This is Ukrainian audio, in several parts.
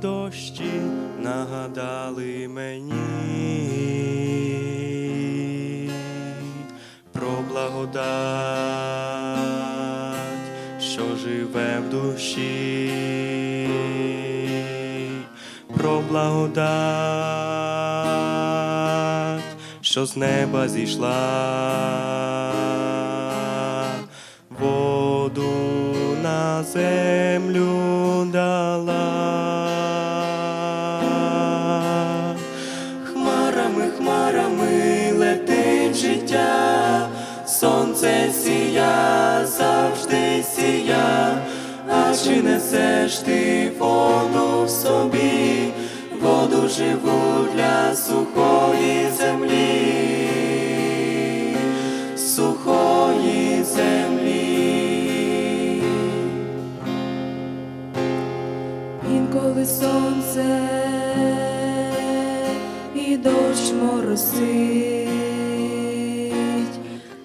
дощі нагадали мені про благодать, що живе в душі, про благодать, що з неба зійшла, воду на землю Хмарами, летить життя, сонце сія, завжди сія, а чи несеш ти воду в собі, воду живу для сухої землі, сухої землі. Інколи сонце дощ моросить,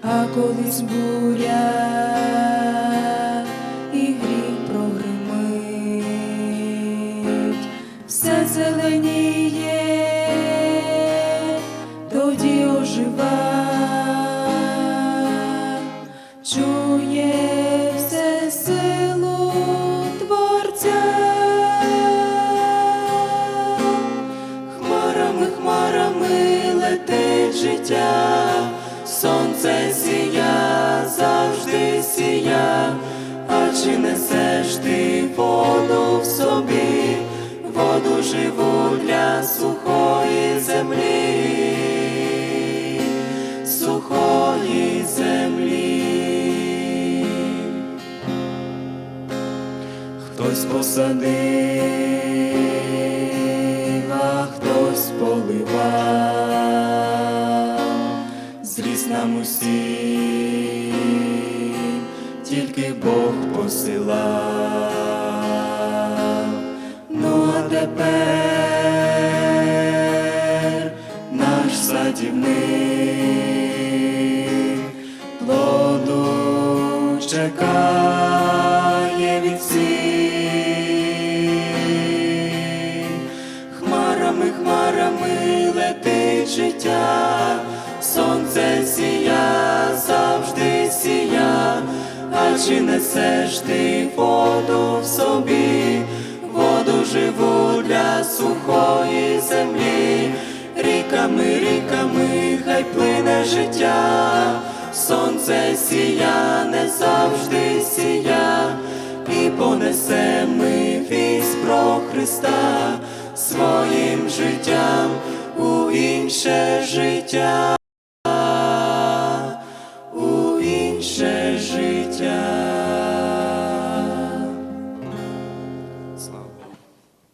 а колись буря і грім прогримить, все зеленіє, життя, сонце сія, завжди сія, а чи несеш ти воду в собі, воду живу для сухої землі, сухої землі. Хтось посадив, зріс нам усім, тільки Бог посилав. Ну а тепер наш садівник плоду чекає від всіх. Хмарами, хмарами летить життя, чи несеш ти воду в собі, воду живу для сухої землі, ріками, ріками, хай плине життя, сонце сія, не завжди сія, і понесе ми вість про Христа своїм життям у інше життя.